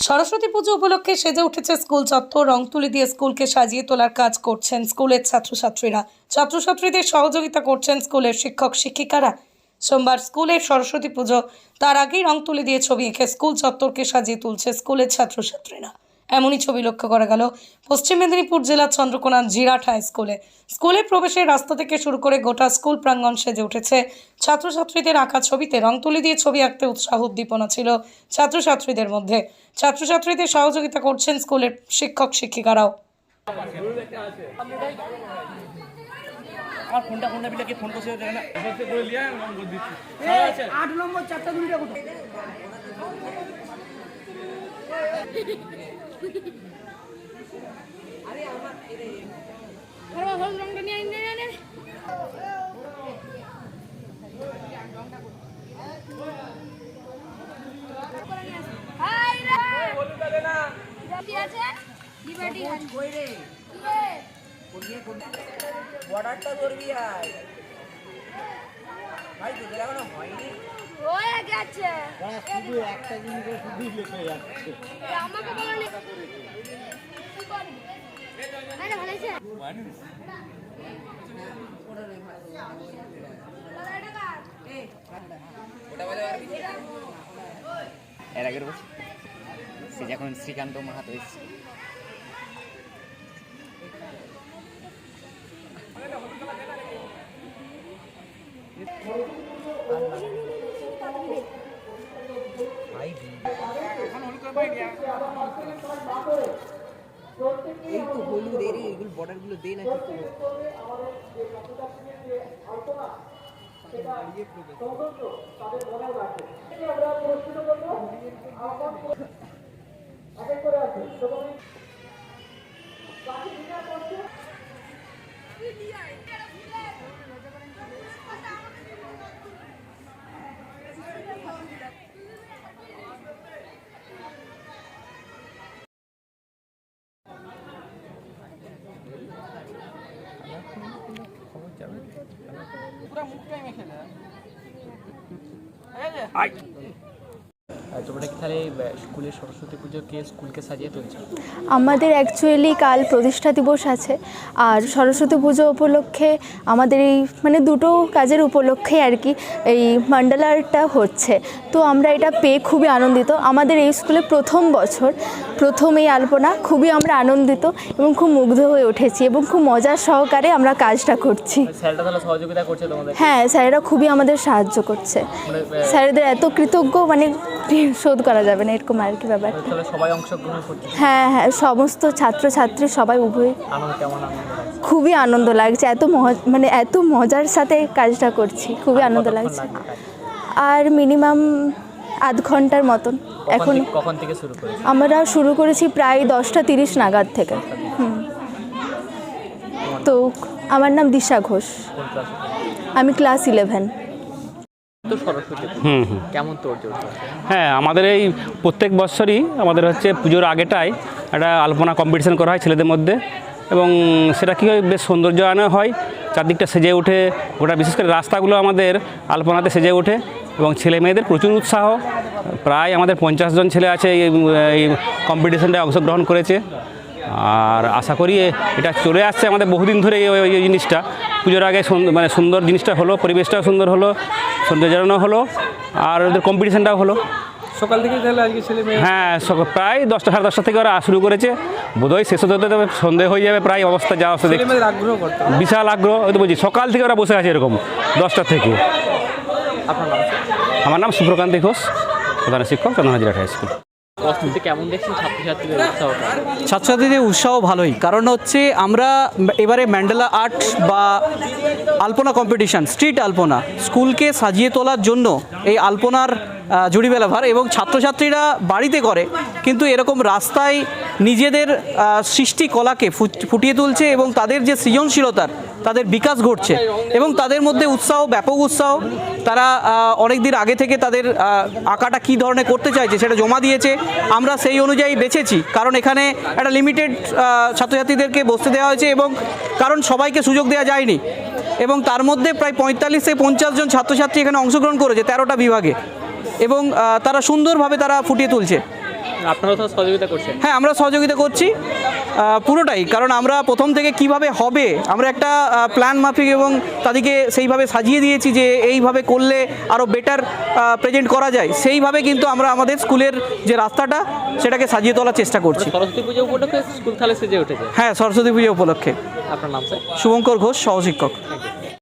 সরস্বতী পুজো উপলক্ষে সেজে উঠেছে স্কুল চত্বর। রং তুলি দিয়ে স্কুলকে সাজিয়ে তোলার কাজ করছেন স্কুলের ছাত্রছাত্রীরা। ছাত্রছাত্রীদের সহযোগিতা করছেন স্কুলের শিক্ষক, শিক্ষিকারা। সোমবার স্কুলের সরস্বতী পুজো, তার আগেই রং তুলি দিয়ে ছবি এঁকে স্কুল চত্বরকে সাজিয়ে তুলছে স্কুলের ছাত্রছাত্রীরা। এমনই ছবি লক্ষ্য করা গেল। পশ্চিম মেদিনীপুর জেলার চন্দ্রকোনা জিরাট হাই স্কুলে। স্কুলে প্রবেশের রাস্তা থেকে শুরু করে গোটা স্কুল প্রাঙ্গণ সেজে উঠেছে। ছাত্রছাত্রীদের আঁকা ছবিতে রং তুলি দিয়ে ছবি আঁকতে উৎসাহ উদ্দীপনা ছিল ছাত্রছাত্রীদের মধ্যে। ছাত্রছাত্রীদের সহযোগিতা করছেন স্কুলের শিক্ষক শিক্ষিকারাও। আমার ফোনটা ফোনটা বিলে কি ফোন করছে দেখে না? আট নম্বর চারটা দুইটা কোথায়? হলুদ রংটা নিয়ে আইন নে হাই রে। কি আছে লিবার্টি আছে কই রে বর্ডারটা ধরবি আয় ভাই তোদের এখনও হয়নি। হয়ে গেছে। শুধু একটা জিনিস শুধু লেখে যাচ্ছে। আমাকে বলনি কি আরে ভালো আছে এর আগের বছর। সে যখন শ্রীকান্ত মাহাতো এসেছে। এই তো হলুদ এর এগুলো বর্ডারগুলো দে না কি তোমরা কি তাহলে আহ, সরস্বতী পুজোকে স্কুলকে সাজিয়ে তুলছো? আমাদের অ্যাকচুয়ালি কাল প্রতিষ্ঠা দিবস আছে। আর সরস্বতী পুজো উপলক্ষে আমাদের এই মানে দুটো কাজের উপলক্ষে আর কি এই মান্ডালারটা হচ্ছে। তো আমরা এটা পেয়ে খুবই আনন্দিত। আমাদের এই স্কুলে প্রথম বছর প্রথম এই আলপনা খুবই আমরা আনন্দিত এবং খুব মুগ্ধ হয়ে উঠেছি এবং খুব মজার সহকারে আমরা কাজটা করছি। তোমাদের? হ্যাঁ স্যারেরা খুবই আমাদের সাহায্য করছে। মানে, স্যারেদের এত কৃতজ্ঞ মানে শোধ করা যাবে না এরকম আর কি ব্যাপার। করছে। হ্যাঁ হ্যাঁ সমস্ত ছাত্রছাত্রী সবাই উভয় খুবই আনন্দ লাগছে এত মানে এত মজার সাথে কাজটা করছি খুবই আনন্দ লাগছে। আর মিনিমাম আধ ঘণ্টার মতন। এখন কখন থেকে শুরু করেছে আমরা শুরু করেছি প্রায় দশটা তিরিশ নাগাদ থেকে। হুম। তো আমার নাম দিশা ঘোষ। আমি ক্লাস ইলেভেন কেমন হ্যাঁ আমাদের এই প্রত্যেক বছরই আমাদের হচ্ছে পুজোর আগেটায় একটা আলপনা কম্পিটিশন করা হয় ছেলেদের মধ্যে এবং সেটা কী হয় বেশ সৌন্দর্যায়ন হয় চারদিকটা সেজে ওঠে গোটা বিশেষ করে রাস্তাগুলো আমাদের আলপনাতে সেজে ওঠে এবং ছেলে মেয়েদের প্রচুর উৎসাহ। প্রায় আমাদের পঞ্চাশ জন ছেলে আছে এই কম্পিটিশনটায় অংশগ্রহণ করেছে। আর আশা করি এটা চলে আসছে আমাদের বহুদিন ধরে এই জিনিসটা। পুজোর আগে মানে সুন্দর জিনিসটা হলো পরিবেশটাও সুন্দর হলো সৌন্দর্যায়নও হলো আর ওদের কম্পিটিশানটাও হলো। সকাল থেকে তাহলে আজকে ছেলে মেয়ে হ্যাঁ প্রায় দশটা সাড়ে দশটা থেকে ওরা শুরু করেছে। বোধহয় শেষ হতে হতে সন্ধে হয়ে যাবে প্রায় অবস্থা যা অবস্থা দেখছি। আগ্রহ বিশাল আগ্রহ ওই তো বলছি সকাল থেকে ওরা বসে আছে এরকম দশটা থেকে। আপনার আমার নাম সুপ্রকান্তি ঘোষ প্রধান শিক্ষক চন্দ্রহাজিরা হাই স্কুল। কেমন দেখছেন ছাত্রছাত্রীদের উৎসাহটা ছাত্রছাত্রীদের উৎসাহ ভালোই কারণ হচ্ছে আমরা এবারে ম্যান্ডেলা আর্ট বা আলপনা কম্পিটিশান স্ট্রিট আলপনা স্কুলকে সাজিয়ে তোলার জন্য এই আলপনার জুড়িমেলা ভার এবং ছাত্রছাত্রীরা বাড়িতে করে, কিন্তু এরকম রাস্তায় নিজেদের সৃষ্টি কলাকে ফুট- ফুটিয়ে তুলছে এবং তাদের যে সৃজনশীলতার, তাদের বিকাশ ঘটছে এবং তাদের মধ্যে উৎসাহ, ব্যাপক উৎসাহ। তারা অনেক দিন আগে থেকে তাদের আঁকাটা কী ধরনের করতে চাইছে সেটা জমা দিয়েছে। আমরা সেই অনুযায়ী বেছেছি, কারণ এখানে একটা লিমিটেড ছাত্রছাত্রীদেরকে বসতে দেওয়া হয়েছে এবং কারণ সবাইকে সুযোগ দেওয়া যায়নি। এবং তার মধ্যে প্রায় পঁয়তাল্লিশ থেকে পঞ্চাশ জন ছাত্রছাত্রী এখানে অংশগ্রহণ করেছে তেরোটা বিভাগে। এবং তারা সুন্দরভাবে তারা ফুটিয়ে তুলছে। আপনারাও তো সহযোগিতা করছেন। হ্যাঁ আমরা সহযোগিতা করছি পুরোটাই। কারণ আমরা প্রথম থেকে কীভাবে হবে আমরা একটা প্ল্যান মাফিক এবং তাদেরকে সেইভাবে সাজিয়ে দিয়েছি যে এইভাবে করলে আরও বেটার প্রেজেন্ট করা যায়। সেইভাবে কিন্তু আমরা আমাদের স্কুলের যে রাস্তাটা সেটাকে সাজিয়ে তোলার চেষ্টা করছি। সরস্বতী পুজো উপলক্ষে স্কুল তাহলে সেজে উঠেছে? হ্যাঁ সরস্বতী পুজো উপলক্ষে। আপনার নাম স্যার? শুভঙ্কর ঘোষ সহশিক্ষক।